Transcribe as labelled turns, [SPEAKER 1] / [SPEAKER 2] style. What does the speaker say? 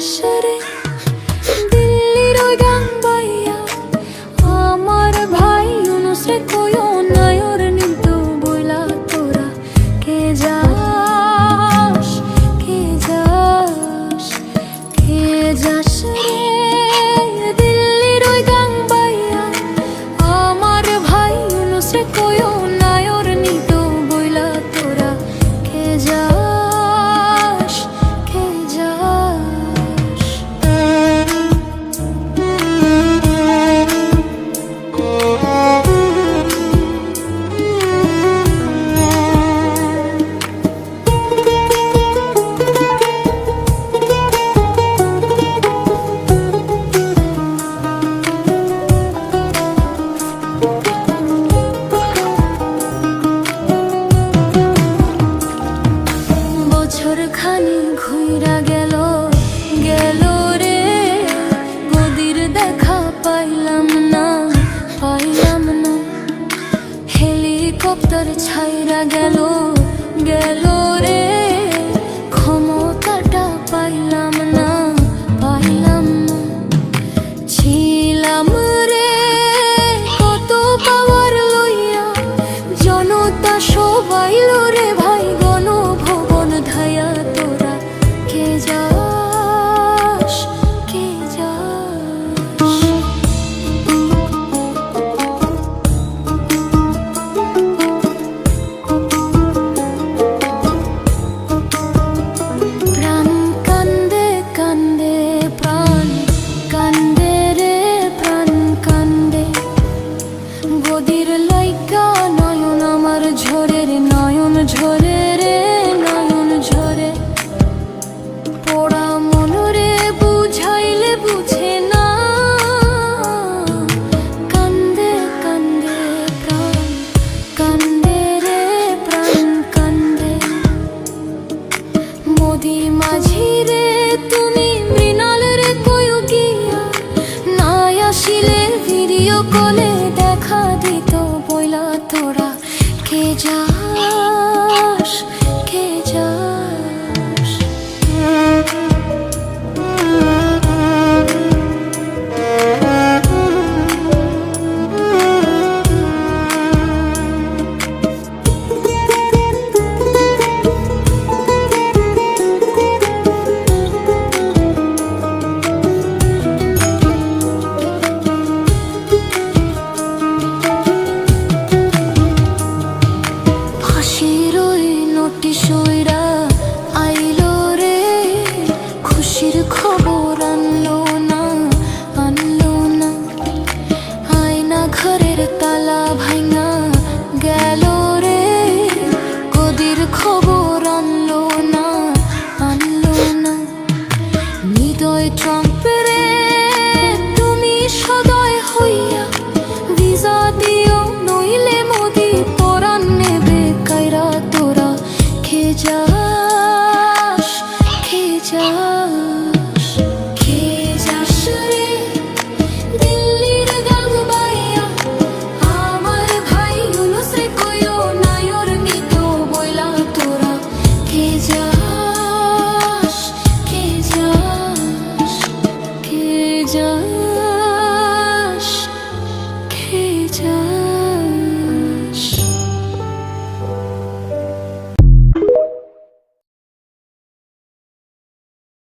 [SPEAKER 1] should ছাইরা গেল নদীর লাইকা, নয়ন আমার ঝরে রে নয়ন ঝরে রে, নয়ন ঝরে। পোড়া মনরে বুঝাইলে বুঝে না। কান্দে কান্দে প্রাণ, কান্দে রে প্রাণ, কান্দে। মোদি মাঝি love.